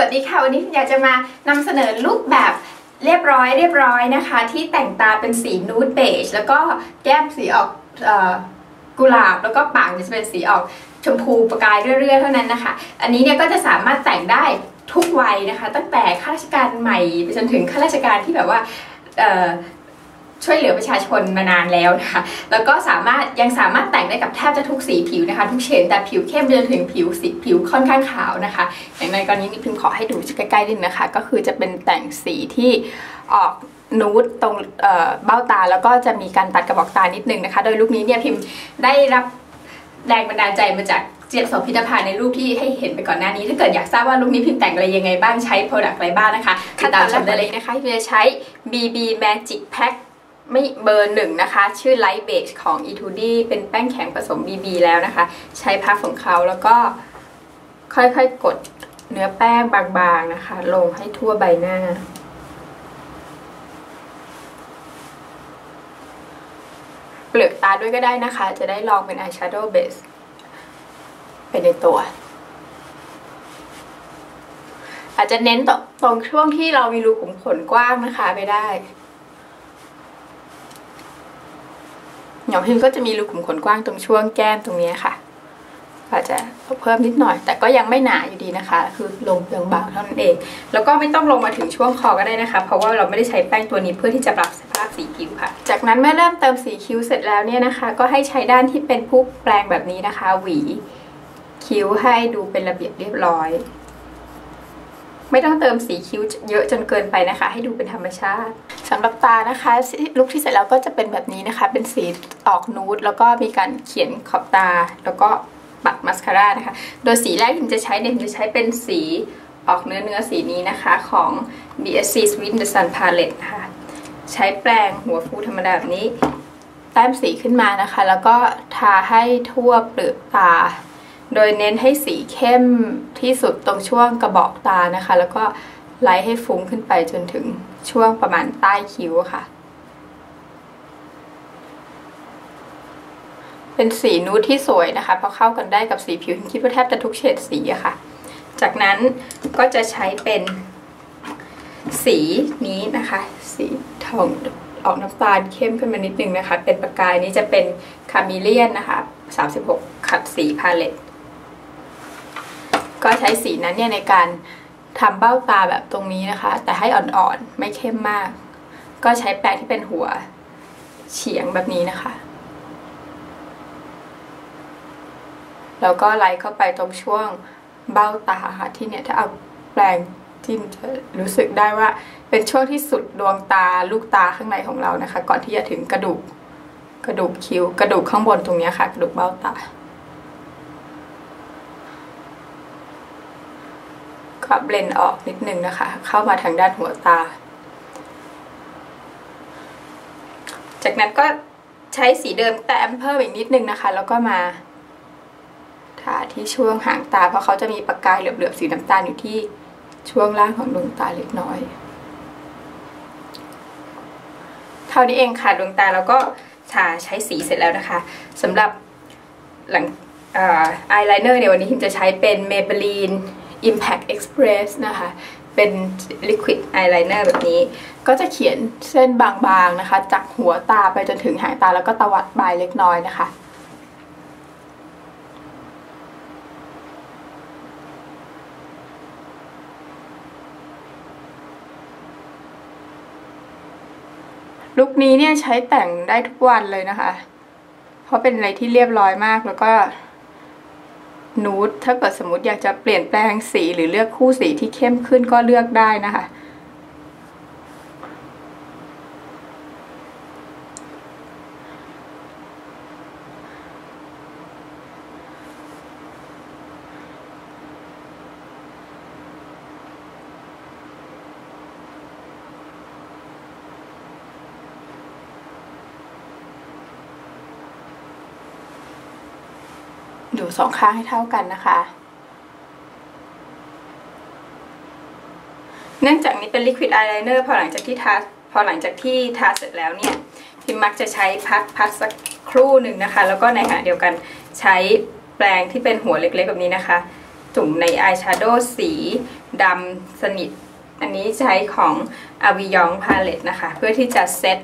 สวัสดีค่ะ วันนี้อยากจะมานำเสนอลุคแบบเรียบร้อยเรียบร้อยนะคะ ที่แต่งตาเป็นสีนูดเบจแล้วก็แก้มสีออกออกุหลาบ แล้วก็ปากจะเป็นสีออกชมพูประกายเรื่อยๆเท่านั้นนะคะ อันนี้เนี่ยก็จะสามารถแต่งได้ทุกวัยนะคะ ตั้งแต่ข้าราชการใหม่ไปจนถึงข้าราชการที่แบบว่า ช่วยเหลือประชาชนมานานแล้วนะคะ แล้วก็สามารถยังสามารถแต่งได้กับแทบจะทุกสีผิวนะคะ ทุกเฉดแต่ผิวเข้มจนถึงผิวสีผิวค่อนข้างขาวนะคะอย่างในกรณีนี้พิมขอให้ดูใกล้ๆนิดนึงนะคะ ก็คือจะเป็นแต่งสีที่ออกนูดตรงเบ้าตาแล้วก็จะมีการตัดกระบอกตานิดนึงนะคะ โดยลุคนี้เนี่ยพิมได้รับแรงบันดาลใจมาจากเจียบโสพิธภัณฑ์ในรูปที่ให้เห็นไปก่อนหน้านี้ ถ้าเกิดอยากทราบว่าลุคนี้พิมแต่งอะไรยังไงบ้างใช้โปรดักต์อะไรบ้างนะคะติดตามชมได้เลยนะคะพิมจะใช้ BB Magic Pack ไม่เบอร์หนึ่งนะคะ ชื่อ Light Beige ของ E2D เป็นแป้งแข็งผสม BB แล้วนะคะ ใช้พักของเขาแล้วก็ค่อยๆกดเนื้อแป้งบางๆนะคะ ลงให้ทั่วใบหน้า เปลือกตาด้วยก็ได้นะคะ จะได้ลองเป็น eyeshadow base ไปในตัว อาจจะเน้นตรงช่วงที่เรามีรูขุมขนกว้างนะคะไปได้ อย่างพิมก็จะมีรูขุมขนกว้างตรงช่วงแก้มตรงนี้ค่ะอาจจะเพิ่มนิดหน่อย แต่ก็ยังไม่หนาอยู่ดีนะคะ คือลงเพียงบางเท่านั้นเอง แล้วก็ไม่ต้องลงมาถึงช่วงคอก็ได้นะคะ เพราะว่าเราไม่ได้ใช้แป้งตัวนี้เพื่อที่จะปรับสภาพสีผิวค่ะ จากนั้นเมื่อเริ่มเติมสีคิ้วเสร็จแล้วเนี่ยนะคะ ก็ให้ใช้ด้านที่เป็นผู้แปลงแบบนี้นะคะ หวี คิ้วให้ดูเป็นระเบียบเรียบร้อย ไม่ต้องเติมสีคิ้วเยอะจนเกินไปนะคะ ให้ดูเป็นธรรมชาติสำหรับตานะคะลุคที่เสร็จแล้วก็จะเป็นแบบนี้นะคะ เป็นสีออกนูดแล้วก็มีการเขียนขอบตา แล้วก็ปัดมัสคาร่านะคะ โดยสีแรกที่จะใช้เนี่ยจะใช้เป็นสีออกเนื้อเนื้อสีนี้นะคะของ BSC Sweet the Sun Palette นะคะใช้แปรงหัวฟูธรรมดาแบบนี้แต้มสีขึ้นมานะคะ แล้วก็ทาให้ทั่วเปลือกตา โดยเน้นให้สีเข้มที่สุดตรงช่วงกระบอกตานะคะ แล้วก็ไล่ให้ฟุ้งขึ้นไปจนถึงช่วงประมาณใต้คิ้วค่ะ เป็นสีนูดที่สวยนะคะ เพราะเข้ากันได้กับสีผิวคิดว่าแทบจะทุกเฉดสีอะค่ะ จากนั้นก็จะใช้เป็นสีนี้นะคะ สีทองออกน้ำตาลเข้มขึ้นมานิดนึงนะคะ เป็นประกายนี้จะเป็นคาเมเลียนนะคะ 36 ขัดสีพาเลต ก็ใช้สีนั้นเนี่ยในการทำเบ้าตาแบบตรงนี้นะคะ แต่ให้อ่อนๆไม่เข้มมาก ก็ใช้แปรงที่เป็นหัวเฉียงแบบนี้นะคะ แล้วก็ไล่เข้าไปตรงช่วงเบ้าตาค่ะที่เนี่ยถ้าเอาแปรงจิ้มจะรู้สึกได้ว่าเป็นช่วงที่สุดดวงตาลูกตาข้างในของเรานะคะ ก่อนที่จะถึงกระดูกกระดูกคิ้วกระดูกข้างบนตรงนี้ค่ะ กระดูกเบ้าตา ก็เบลนออกนิดนึงนะคะ เข้ามาทางด้านหัวตา จากนั้นก็ใช้สีเดิมแต้มเพิ่มอีกนิดนึงนะคะ แล้วก็มาทาที่ช่วงหางตา เพราะเขาจะมีประกายเหลือบๆสีน้ำตาลอยู่ที่ช่วงล่างของดวงตาเล็กน้อย เท่านี้เองค่ะดวงตาแล้วก็ทาใช้สีเสร็จแล้วนะคะสำหรับหลังอายไลเนอร์ในวันนี้ทิมจะใช้เป็น Maybelline Impact Express นะคะ เป็น liquid eyeliner แบบนี้ ก็จะเขียนเส้นบางๆนะคะ จากหัวตาไปจนถึงหางตาแล้วก็ตวัดปลายเล็กน้อยนะคะลุคนี้เนี่ยใช้แต่งได้ทุกวันเลยนะคะ เพราะเป็นอะไรที่เรียบร้อยมากแล้วก็ นูดถ้าเกิดสมมติอยากจะเปลี่ยนแปลงสีหรือเลือกคู่สีที่เข้มขึ้นก็เลือกได้นะคะ อยู่สองข้างให้เท่ากันนะคะ เนื่องจากนี้เป็น liquid eyeliner พอหลังจากที่ทาพอหลังจากที่ทาเสร็จแล้วเนี่ยพิมมักจะใช้พักพักสักครู่หนึ่งนะคะ แล้วก็ในขณะเดียวกันใช้แปรงที่เป็นหัวเล็กๆแบบนี้นะคะ จุ่มในอายแชโดว์สีดำสนิท อันนี้ใช้ของ a v i y o n Palette นะคะ เพื่อที่จะเซต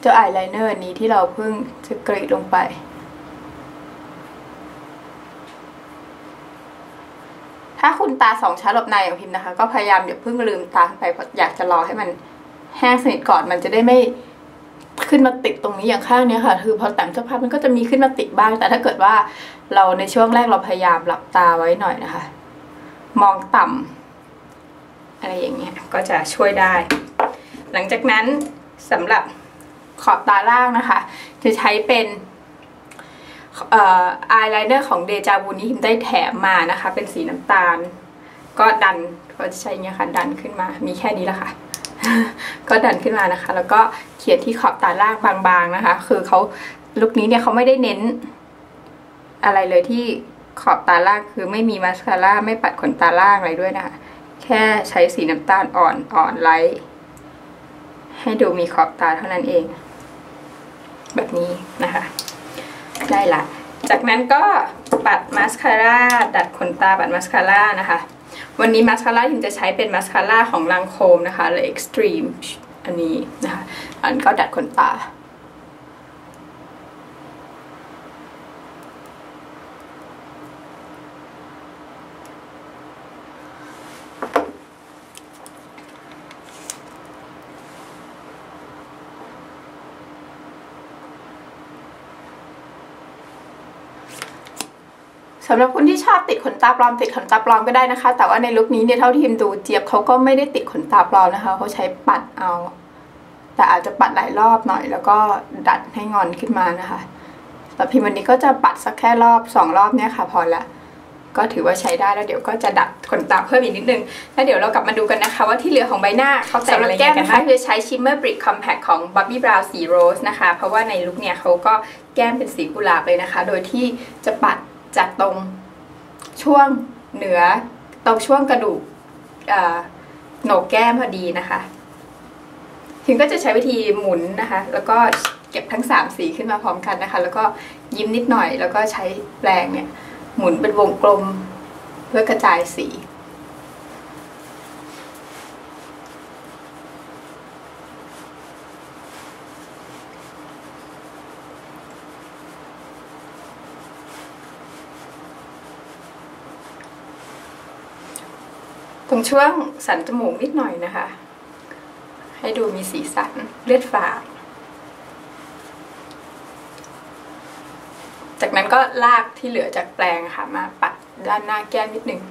เจ้าอายไลเนอร์นี้ที่เราเพิ่งจะกรีดลงไป ถ้าคุณตาสองชั้นหลบในของพิมพ์นะคะ ก็พยายามอย่าเพิ่งลืมตาไปเพราะอยากจะรอให้มันแห้งสนิทก่อนมันจะได้ไม่ขึ้นมาติดตรงนี้อย่างข้างเนี้ยค่ะ คือพอแต่งสักพักมันก็จะมีขึ้นมาติดบ้าง แต่ถ้าเกิดว่าเราในช่วงแรกเราพยายามหลับตาไว้หน่อยนะคะ มองต่ำอะไรอย่างเงี้ยก็จะช่วยได้ หลังจากนั้นสำหรับขอบตาล่างนะคะ จะใช้เป็น อายไลเนอร์ของเดจาวูนี้พิมได้แถมมานะคะ เป็นสีน้ำตาล ก็ดันก็จะใช้เงี้ยค่ะดันขึ้นมา มีแค่นี้แหละค่ะ ก็ดันขึ้นมานะคะ แล้วก็เขียนที่ขอบตาล่างบางๆนะคะ คือเขาลุคนี้เนี่ยเขาไม่ได้เน้น อะไรเลยที่ขอบตาล่างคือไม่มีมาสคาร่าไม่ปัดขนตาล่างอะไรด้วยนะคะ แค่ใช้สีน้ำตาลอ่อนอ่อนไลท์ให้ดูมีขอบตาเท่านั้นเอง แบบนี้นะคะ ได้ละ จากนั้นก็ปัดมาสคาร่าดัดขนตาปัดมาสคาร่านะคะ วันนี้มาสคาร่าทิมจะใช้เป็นมาสคาร่าของลังโคมนะคะเลย Extreme อันนี้นะคะอันก็ดัดขนตา สำหรับคนที่ชอบติดขนตาปลอมติดขนตาปลอมก็ได้นะคะ แต่ว่าในลุคนี้เนี่ยเท่าที่พิมดูเจี๊ยบเขาก็ไม่ได้ติดขนตาปลอมนะคะเขาใช้ปัดเอา แต่อาจจะปัดหลายรอบหน่อย แล้วก็ดัดให้งอนขึ้นมานะคะแต่พิมวันนี้ก็จะปัดสักแค่รอบสองรอบเนี่ยค่ะ พอละก็ถือว่าใช้ได้แล้วเดี๋ยวก็จะดัดขนตาเพิ่มอีกนิดนึง แล้วเดี๋ยวเรากลับมาดูกันนะคะ ว่าที่เหลือของใบหน้าเขาแต่งอะไรกันนะคะจะใช้ Shimmer Brick Compact ของ Bobbi Brown สีโรสนะคะ เพราะว่าในลุคเนี่ยเขาก็แก้มเป็นสีกุหลาบเลยนะคะ โดยที่จะปัด จากตรงช่วงเหนือตรงช่วงกระดูกโหนกแก้มพอดีนะคะถึงก็จะใช้วิธีหมุนนะคะ แล้วก็เก็บทั้งสามสีขึ้นมาพร้อมกันนะคะ แล้วก็ยิ้มนิดหน่อย แล้วก็ใช้แปรงเนี่ยหมุนเป็นวงกลมเพื่อกระจายสี ตรงช่วงสันจมูกนิดหน่อยนะคะ ให้ดูมีสีสันเลือดฝาดจากนั้นก็ลากที่เหลือจากแปลงค่ะ มาปัดด้านหน้าแก้มนิดหนึ่ง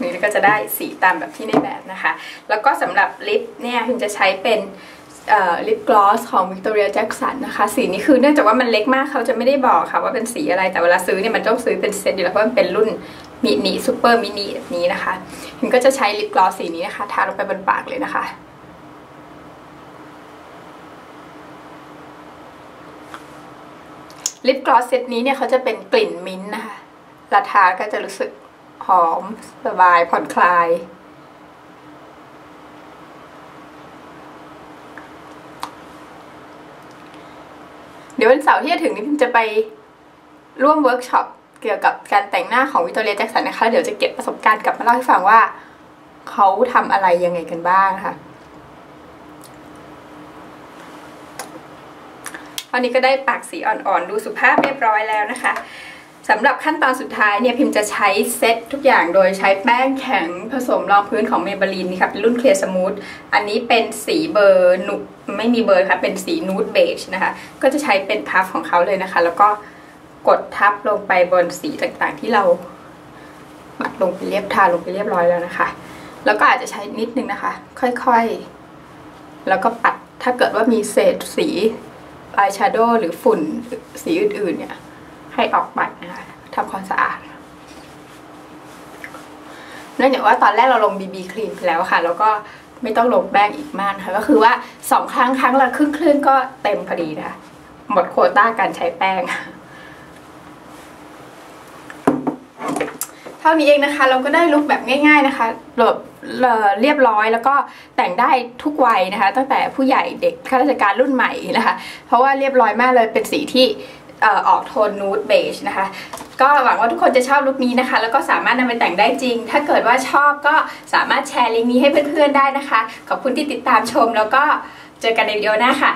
นี่ก็จะได้สีตามแบบที่ในแบบนะคะ แล้วก็สำหรับลิปเนี่ยพิมจะใช้เป็นลิปกลอสของ Victoria Jackson นะคะ สีนี้คือเนื่องจากว่ามันเล็กมากเขาจะไม่ได้บอกค่ะว่าเป็นสีอะไรแต่เวลาซื้อเนี่ยมันต้องซื้อเป็นเซตอยู่แล้วเพราะมันเป็นรุ่น มินิซูเปอร์มินิแบบนี้นะคะพิมก็จะใช้ลิปกลอสสีนี้นะคะ ทาลงไปบนปากเลยนะคะ ลิปกลอสเซตนี้เนี่ยเขาจะเป็นกลิ่นมิ้นท์นะคะราทาก็จะรู้สึกหอมสบายผ่อนคลาย เดี๋ยววันเสาร์ที่จะถึงนี้พิมจะไปร่วมเวิร์กช็อป เกี่ยวกับการแต่งหน้าของวิตอเรียแจ็คสันนะคะ เดี๋ยวจะเก็บประสบการณ์กลับมาเล่าให้ฟังว่า เขาทำอะไรยังไงกันบ้างค่ะตอนนี้ก็ได้ปากสีอ่อนๆ ดูสุภาพเรียบร้อยแล้วนะคะสำหรับขั้นตอนสุดท้ายเนี่ยพิมจะใช้เซตทุกอย่างโดยใช้แป้งแข็งผสมรองพื้นของเมเบลีนนี่ค่ะเป็นรุ่นเคลียร์สมูทอันนี้เป็นสีเบอร์นุไม่มีเบอร์ค่ะเป็นสีนูดเบจนะคะ ก็จะใช้เป็นพัฟของเขาเลยนะคะ แล้วก็ กดทับลงไปบนสีต่างๆ ที่เราปัดลงไปเรียบทาลงไปเรียบร้อยแล้วนะคะ แล้วก็อาจจะใช้นิดนึงนะคะ ค่อยๆ แล้วก็ปัดถ้าเกิดว่ามีเศษสีอายแชโดว์หรือฝุ่นสีอื่นๆเนี่ย ให้ออกไปนะคะทำความสะอาดเนื่องจากว่าตอนแรกเราลงบีบีครีมไปแล้วค่ะ แล้วก็ไม่ต้องลงแป้งอีกมากค่ะ ก็คือว่าสองครั้งครั้งละครึ่งครึ่งก็เต็มพอดีนะคะหมดโคต้าการใช้แป้ง เท่านี้เองนะคะ เราก็ได้ลุคแบบง่ายๆนะคะแบบเรียบร้อยแล้วก็แต่งได้ทุกวัยนะคะ ตั้งแต่ผู้ใหญ่เด็กข้าราชการรุ่นใหม่นะคะ เพราะว่าเรียบร้อยมากเลยเป็นสีที่ออกโทนนูดเบจนะคะ ก็หวังว่าทุกคนจะชอบลุคนี้นะคะ แล้วก็สามารถนำไปแต่งได้จริง ถ้าเกิดว่าชอบก็สามารถแชร์ลิงก์นี้ให้เพื่อนๆได้นะคะ ขอบคุณที่ติดตามชม แล้วก็เจอกันในวิดีโอหน้าค่ะ